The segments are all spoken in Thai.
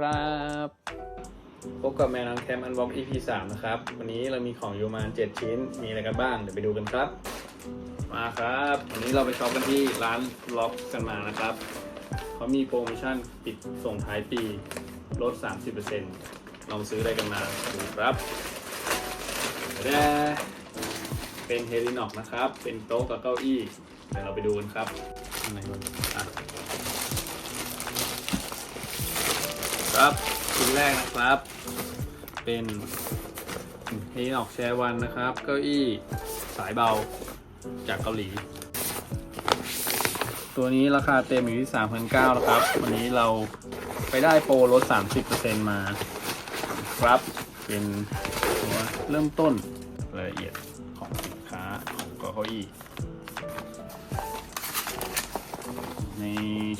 ครับ พบกับแมนนอนแคมป์อันบ็อก EP 3นะครับ วันนี้เรามีของอยู่ประมาณ7ชิ้น มีอะไรกันบ้าง เดี๋ยวไปดูกันครับ มาครับ วันนี้เราไปช็อปกันที่ร้านล็อกกันมานะครับ เขามีโปรโมชั่นปิดส่งท้ายปีลด 30%ลองซื้ออะไรกันมาดูครับแด้เป็นเฮลินอกนะครับ เป็นโต๊ะกับเก้าอี้ เดี๋ยวเราไปดูกันครับอันไหนก่อนอะ ครับชิ้นแรกนะครับ เป็นเฮนอกแชร์วันนะครับ เก้าอี้สายเบาจากเกาหลี ตัวนี้ราคาเต็มอยู่ที่ 3,900นะครับ วันนี้เราไปได้โปรลด 30%มาครับ เป็นตัวเริ่มต้นรายละเอียดของสินค้าของเก้าอี้ใน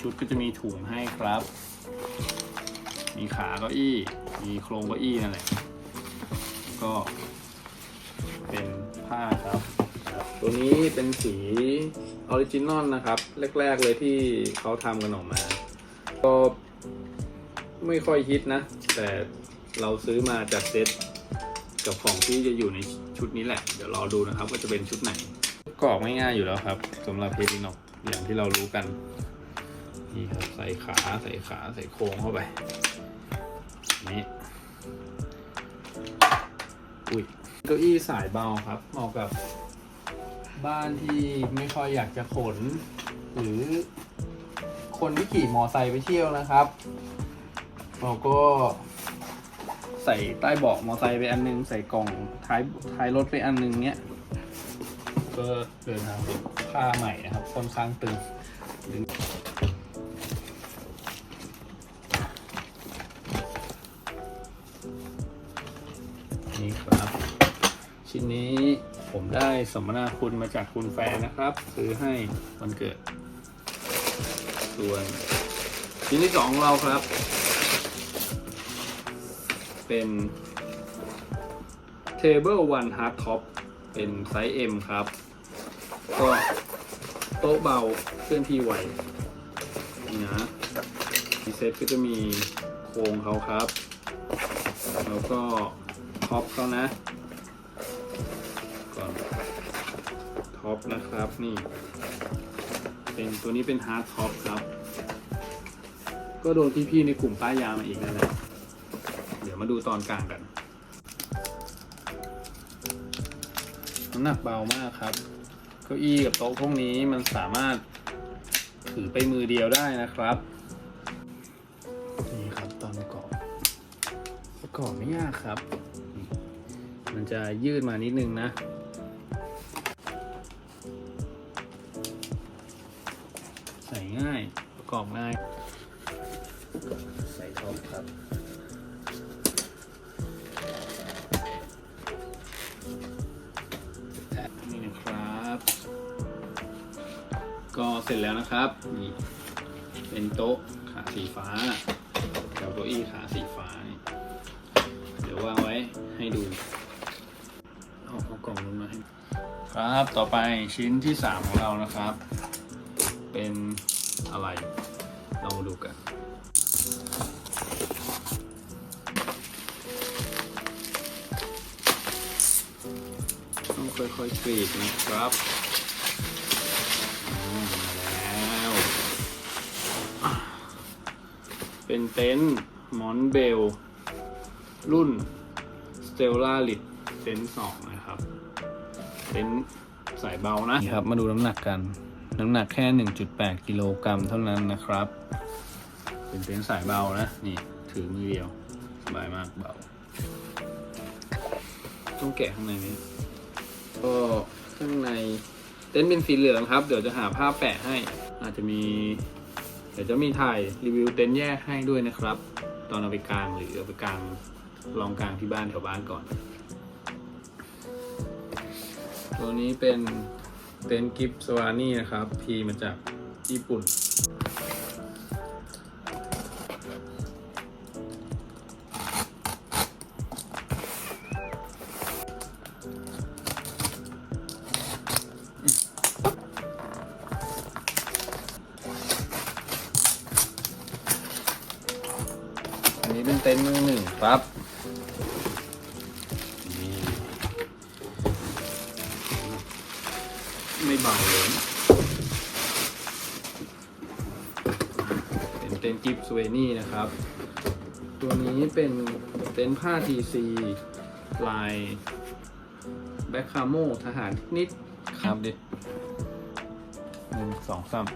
ชุดก็จะมีถุงให้ครับ มีขาเก้าอี้ มีโครงเก้าอี้นั่นแหละ ก็เป็นผ้าครับตัวนี้เป็นสีออริจินอลนะครับ แรก ๆ เลยที่เขาทำกันออกมา ก็ไม่ค่อยฮิตนะ แต่เราซื้อมาจากเซตกับของที่จะอยู่ในชุดนี้แหละ เดี๋ยวรอดูนะครับว่าจะเป็นชุดไหนกรอกง่ายๆอยู่แล้วครับสำหรับเพลินอกอย่างที่เรารู้กัน นี่ครับใส่ขาใส่ขาใส่โครงเข้าไป นี่อุ้ยเก้าอี้สายเบาครับ เหมาะกับบ้านที่ไม่ค่อยอยากจะขน หรือคนที่ขี่มอไซค์ไปเที่ยวนะครับ เราก็ใส่ใต้เบาะมอไซค์ไปอันนึง ใส่กล่องท้ายท้ายรถไปอันนึงเนี้ยก็เดินทางเป็นผ้าใหม่นะครับค่อนข้างตึง นี่ครับ ชิ้นนี้ผมได้สมนาคุณมาจากคุณแฟนนะครับ ซื้อให้วันเกิด ส่วน ชิ้นที่สองของเราครับ เป็น Table One Hard Top เป็นไซส์ M ครับ ก็โต๊ะเบาเคลื่อนที่ไวนี่นะมีเซ็ตก็จะมีโครงเขาครับ แล้วก็ ท็อปเขานะก่อนท็อปนะครับนี่ เป็นตัวนี้เป็นฮาร์ดท็อปครับ ก็โดนพี่ๆในกลุ่มป้ายยามาอีกนั่นแหละเดี๋ยวมาดูตอนกลางกันน้ำหนักเบามากครับ เก้าอี้กับโต๊ะพวกนี้มันสามารถถือไปมือเดียวได้นะครับนี่ครับตอนประกอบประกอบไม่ยากครับ มันจะยืดมานิดนึงนะ ใส่ง่ายประกอบง่าย ใส่ท็อปครับนี่นะครับ ก็เสร็จแล้วนะครับนี่เป็นโต๊ะขาสีฟ้ากับเก้าอี้ขาสีฟ้านี่เดี๋ยววางไว้ให้ดู ครับ ต่อไปชิ้นที่ 3 ของเรานะครับ เป็นอะไร เรามาดูกัน ต้องค่อยๆกรีดนะครับมาแล้ว เป็นเต็นท์มอนเบล รุ่น Stella l i t เต็นท์สองนะครับ เต็นท์สายเบานะนี่ครับ มาดูน้ำหนักกัน น้ำหนักแค่ 1.8 กิโลกรัมเท่านั้นนะครับ เป็นเต็นท์สายเบานะ นี่ถือมือเดียว สบายมากเบา ต้องแกะข้างในนี้ ก็ข้างในเต็นท์เป็นสีเหลืองครับ เดี๋ยวจะหาภาพแปะให้ อาจจะมี เดี๋ยวจะมีถ่ายรีวิวเต็นท์แยกให้ด้วยนะครับ ตอนเอาไปกลางหรือเอาไปกลางลองกลางที่บ้านแถวบ้านก่อน ตัวนี้เป็นเต็นท์กิฟสวานี่นะครับ พีมาจากญี่ปุ่นนี้เป็นเต็นท์มือหนึ่งครับ ไม่เบาเลยเป็นเต็นท์กิฟสเวนี่นะครับ ตัวนี้เป็นเต็นท์ผ้าทีซีลายแบ็คคาโมทหารนิดครับดิหนึ่งสองสาม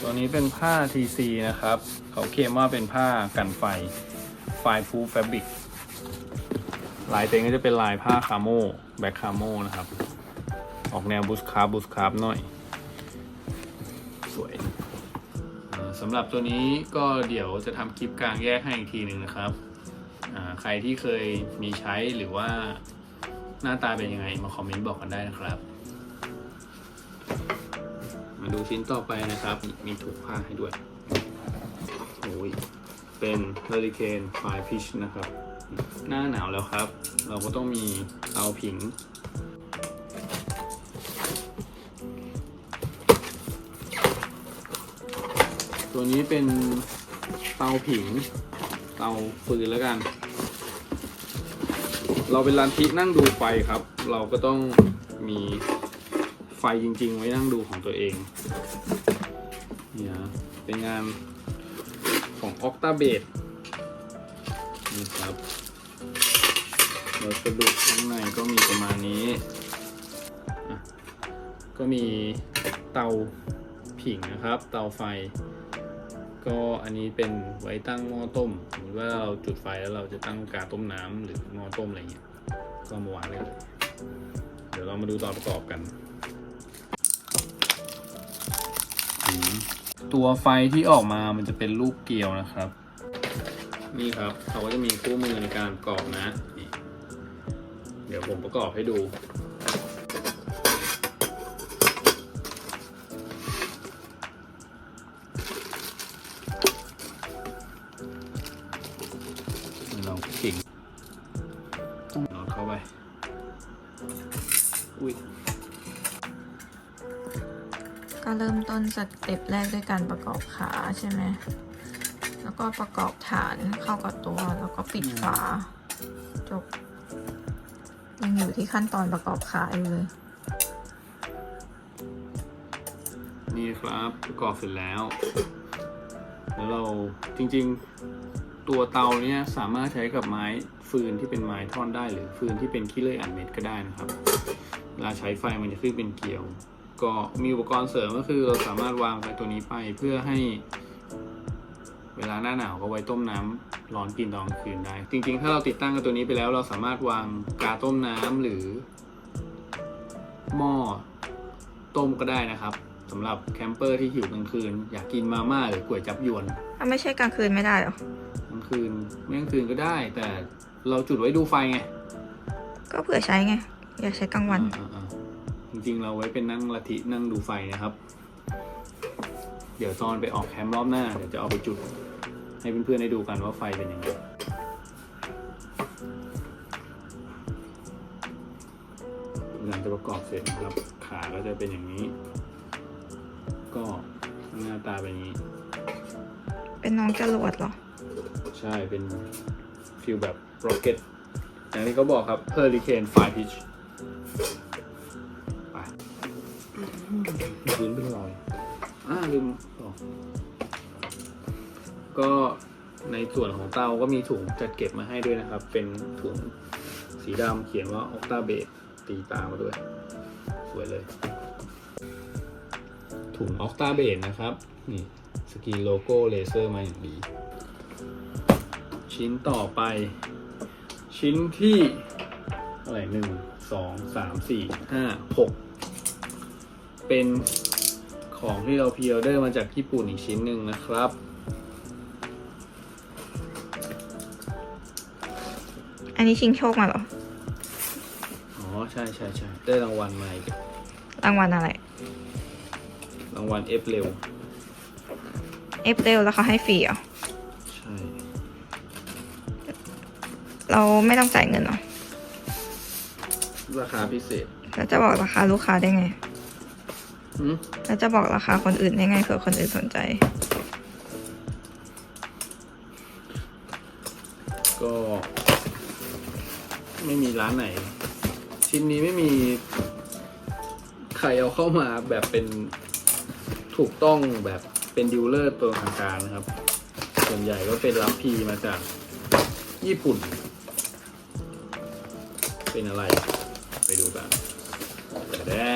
ตัวนี้เป็นผ้า TC นะครับ เขาเคลมว่าเป็นผ้ากันไฟ ไฟฟูแฟบริกลายเต็นท์ก็จะเป็นลายผ้าคาโมแบ็คคาโมนะครับ ออกแนวบูสคาร์บูสคาร์หน่อย สวยสำหรับตัวนี้ก็เดี๋ยวจะทำคลิปกลางแยกให้อีกทีหนึ่งนะครับ ใครที่เคยมีใช้หรือว่าหน้าตาเป็นยังไงมาคอมเมนต์บอกกันได้นะครับ มาดูชิ้นต่อไปนะครับ มีถุงผ้าให้ด้วยโอ้ยเป็น Hurricane Fire Pitch นะครับ หน้าหนาวแล้วครับ เราก็ต้องมีเตาผิง ตัวนี้เป็นเตาผิง เตาฟืนแล้วกัน เราเป็นร้านทินั่งดูไฟครับ เราก็ต้องมีไฟจริง ๆ ไว้นั่งดูของตัวเองเนี่ยเป็นงานของ o c t a b a s นี่ครับวัสดุข้างในก็มีประมาณนี้ ก็มีเตาผิงนะครับ เตาไฟ ก็อันนี้เป็นไว้ตั้งหม้อต้มสมมติว่าเราจุดไฟแล้วเราจะตั้งกาต้มน้ำหรือหม้อต้มอะไรเงี้ยก็มาวางได้เลยเดี๋ยวเรามาดูตอนประกอบกันอืมตัวไฟที่ออกมามันจะเป็นรูปเกลียวนะครับ นี่ครับเขาก็จะมีคู่มือในการประกอบนะนี่เดี๋ยวผมประกอบให้ดู ก็เริ่มต้นสเต็ปแรกด้วยการประกอบขาใช่ไหม แล้วก็ประกอบฐานเข้ากับตัว แล้วก็ปิดฝา จบ ยังอยู่ที่ขั้นตอนประกอบขาอยู่เลย นี่ครับประกอบเสร็จแล้ว แล้วเราจริงๆ ตัวเตาเนี้ยสามารถใช้กับไม้ฟืนที่เป็นไม้ท่อนได้หรือฟืนที่เป็นขี้เลื่อยอัดเม็ดก็ได้นะครับ เวลาใช้ไฟมันจะขึ้นเป็นเกลียว ก็มีอุปกรณ์เสริมก็คือเราสามารถวางไฟตัวนี้ไปเพื่อให้ เวลาหน้าหนาวก็ไว้ต้มน้ำร้อนกินตอนกลางคืนได้ จริง ๆ ถ้าเราติดตั้งกับตัวนี้ไปแล้ว เราสามารถวางกาต้มน้ำหรือ หม้อต้มก็ได้นะครับสำหรับแคมเปอร์ที่หิวกลางคืน อยากกินมาม่าหรือก๋วยจับยวนถ้าไม่ใช่กลางคืนไม่ได้หรอกลางคืนไม่กลางคืนก็ได้ แต่เราจุดไว้ดูไฟไง ก็เผื่อใช้ไง อย่าใช้กลางวันอ ริงๆ เราไว้เป็นนั่งละทินั่งดูไฟนะครับ เดี๋ยวตอนไปออกแคมป์รอบหน้าเดี๋ยวจะเอาไปจุด ให้เพื่อนๆได้ดูกันว่าไฟเป็นยังไงหลังจากประกอบเสร็จนะครับ ขาก็จะเป็นอย่างนี้ ก็หน้าตาเป็นอย่างนี้ เป็นน้องจรวดเหรอ ใช่เป็นฟิลแบบโรเก็ตอย่างที่เขาบอกครับ Hurricane Fire Pitch ไป ลืมบอกก็ในส่วนของเตาก็มีถุงจัดเก็บมาให้ด้วยนะครับ เป็นถุงสีดำเขียนว่า Octa b a s ตีตามาด้วย สวยเลย ถุง Octa b a s นะครับ นี่สกีโลโก้เลเซอร์มาอย่างดี ชิ้นต่อไป ชิ้นที่อะไรหนึ่งสองสามสี่ห้าหกเป็น ของที่เราพ r ีออเดอร์มาจากญี่ปุ่นอีกชิ้นหนึ่งนะครับ อันนี้ชิงโชคมาเหรอ อ๋อ ใช่ใช่ใช่ได้รางวัลมาอีกรางวัลอะไร รางวัลเอฟเร็วเอฟเร็วแล้วเขาให้ฟรีเหรอ ใช่ เราไม่ต้องจ่ายเงินเหรอ ราคาพิเศษ แล้วจะบอกราคาลูกค้าได้ไงหืม แล้วจะบอกราคาคนอื่นได้ไงเผื่อคนอื่นสนใจ ก็ ไม่มีร้านไหน ชิ้นนี้ไม่มีใครเอาเข้ามาแบบเป็นถูกต้องแบบเป็นดิวเลอร์ตัวทางการนะครับ ส่วนใหญ่ก็เป็นรับพีมาจากญี่ปุ่น เป็นอะไร ไปดูกันแต่แด้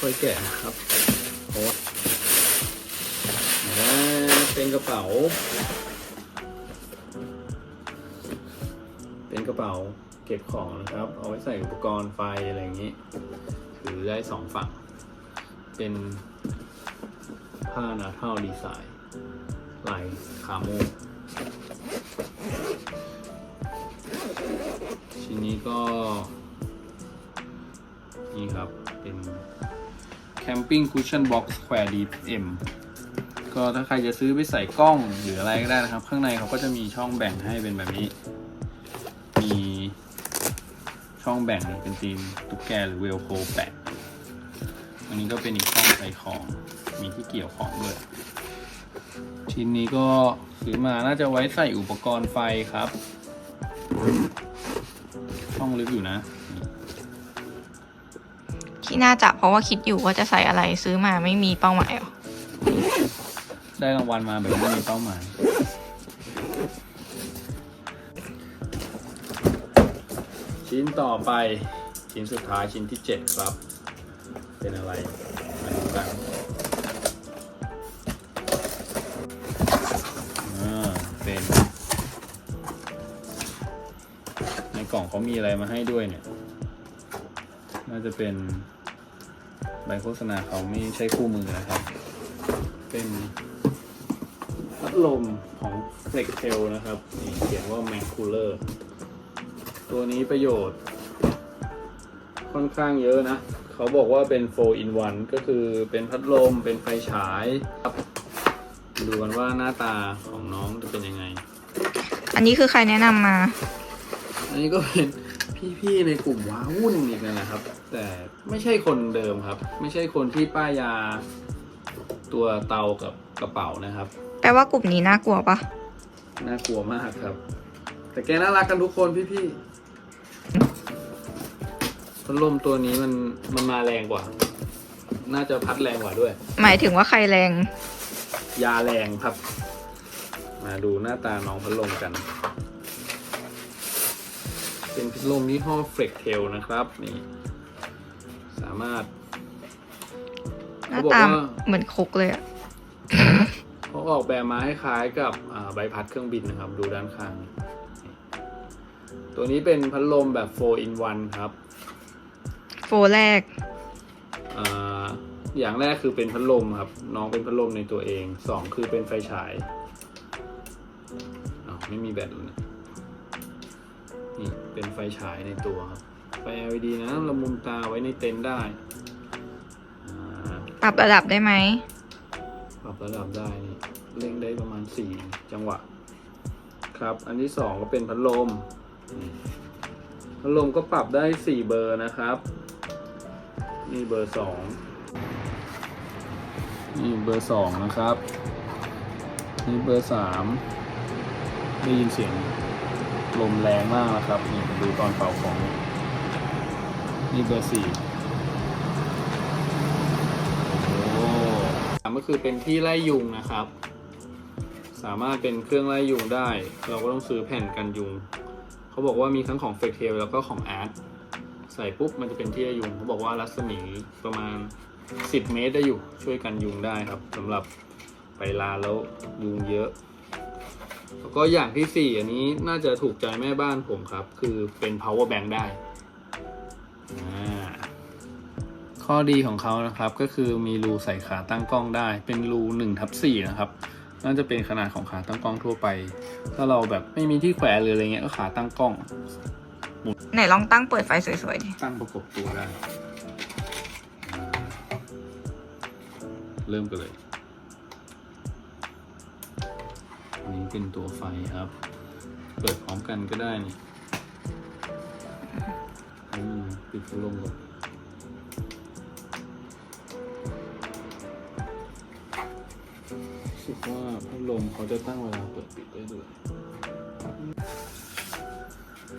ค่อยแกะนะครับเพราะว่าเป็นกระเป๋า เป็นกระเป๋าเก็บของนะครับ เอาไว้ใส่อุปกรณ์ไฟอะไรอย่างนี้ถือได้สองฝั่ง เป็นผ้านาเท่าดีไซน์ลายคาโมชิ้นนี้ก็ นี่ครับเป็น Camping Cushion Box Square Deep M ก็ถ้าใครจะซื้อไปใส่กล้องหรืออะไรก็ได้นะครับ ข้างในเขาก็จะมีช่องแบ่งให้เป็นแบบนี้ มีช่องแบ่งเป็นตีนตุ๊กแกหรือเวลโคแปะอันนี้ก็เป็นอีกช่องใส่ของมีที่เกี่ยวของด้วย ชิ้นนี้ก็ซื้อมาน่าจะไว้ใส่อุปกรณ์ไฟครับ ช่องลึกอยู่นะ ที่น่าจะเพราะว่าคิดอยู่ว่าจะใส่อะไรซื้อมาไม่มีเป้าหมายหรอได้รางวัลมาแบบไม่มีเป้าหมาย ชิ้นต่อไปชิ้นสุดท้ายชิ้นที่ 7 ครับ เป็นอะไรมาดูกันเป็นในกล่องเขามีอะไรมาให้ด้วยเนี่ย น่าจะเป็น ใบโฆษณาเขาไม่ใช่คู่มือนะครับ เป็นพัดลมของ f l e x t e l นะครับนี่เขียนว่า Mac Cooler ตัวนี้ประโยชน์ ค่อนข้างเยอะนะ เขาบอกว่าเป็น 4 in 1 ก็คือเป็นพัดลม เป็นไฟฉายครับดูกันว่าหน้าตาของน้องจะเป็นยังไง อันนี้คือใครแนะนำมา อันนี้ก็เป็น พี่ๆในกลุ่มว้าวุ่นอีกนั่นแหละครับ แต่ไม่ใช่คนเดิมครับ ไม่ใช่คนที่ป้ายยา ตัวเตากับกระเป๋านะครับ แปลว่ากลุ่มนี้น่ากลัวปะน่ากลัวมากครับ แต่แกน่ารักกันทุกคนพี่ๆพัดลมตัวนี้มันมันมาแรงกว่า น่าจะพัดแรงกว่าด้วย หมายถึงว่าใครแรง ยาแรงครับ มาดูหน้าตาน้องพัดลมกัน เป็นพัดลมยี่ห้อเฟรกเทลนะครับนี่สามารถหน้าเขาบอกตาว่าเหมือนคกเลยอะเขาออกแบบมาให้คล้ายกับอ่าใบพัดเครื่องบินนะครับ ดูด้านข้างนี่ตัวนี้เป็นพัดลมแบบ 4 in 1 ครับโฟแรกอ่าอย่างแรกคือเป็นพัดลมครับ น้องเป็นพัดลมในตัวเองสองคือเป็นไฟฉายอ้าวไม่มีแบตเลยนะ นี่เป็นไฟฉายในตัวครับไฟ LED นะเรามุมตาไว้ในเต็นท์ได้อ่าปรับระดับได้ไหมปรับระดับได้นี่เร่งได้ประมาณ 4 จังหวะ ครับ อันที่ 2 ก็เป็นพัดลมนี่พัดลมก็ปรับได้ 4 เบอร์นะครับ นี่เบอร์ 2 นี่เบอร์ 2 นะครับ นี่เบอร์ 3 ได้ยินเสียง ลมแรงมากนะครับนี่ดูตอนเป่าของ นี่เบอร์4โอ้สามก็คือเป็นที่ไล่ยุงนะครับ สามารถเป็นเครื่องไล่ยุงได้ เราก็ต้องซื้อแผ่นกันยุง เขาบอกว่ามีทั้งของเฟกเทลแล้วก็ของอาร์ตใส่ปุ๊บมันจะเป็นที่ไล่ยุง เขาบอกว่ารัศมีประมาณ 10 เมตรได้อยู่ช่วยกันยุงได้ครับสำหรับไปลาแล้วยุงเยอะ แล้วก็อย่างที่ 4 อันนี้น่าจะถูกใจแม่บ้านผมครับ คือเป็น power bank ได้อ่าข้อดีของเขานะครับก็คือมีรูใส่ขาตั้งกล้องได้ เป็นรู1ทับ4นะครับ น่าจะเป็นขนาดของขาตั้งกล้องทั่วไป ถ้าเราแบบไม่มีที่แขวนหรืออะไรเงี้ยก็ขาตั้งกล้อง ไหนลองตั้งเปิดไฟสวยๆดิตั้งประกบตัวได้อ่าเริ่มกันเลย นี้เป็นตัวไฟครับ เปิดพร้อมกันก็ได้นี่ปิดพัดลมก่อนสุดว่าพัดลมเขาจะตั้งเวลาเปิดปิดได้ด้วย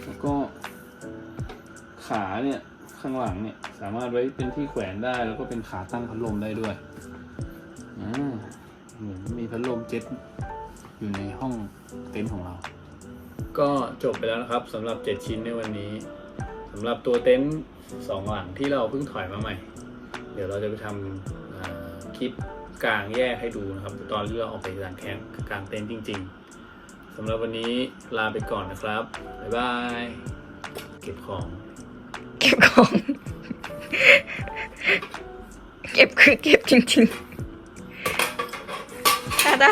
แล้วก็ขาเนี่ยข้างหลังเนี่ยสามารถไว้เป็นที่แขวนได้แล้วก็เป็นขาตั้งพัดลมได้ด้วย อ่า เหมือนมีพัดลมเจ็ต อยู่ในห้องเต็นท์ของเรา ก็จบไปแล้วนะครับสำหรับ 7 ชิ้นในวันนี้สำหรับตัวเต็นท์สองหลังที่เราเพิ่งถอยมาใหม่ เดี๋ยวเราจะไปทำอ่าคลิปกลางแยกให้ดูนะครับ ตอนที่เราออกไปกลางแคมป์กลางเต็นท์จริง ๆสำหรับวันนี้ลาไปก่อนนะครับ บ๊ายบาย เก็บของ เก็บของ เก็บคือเก็บจริงๆตาดา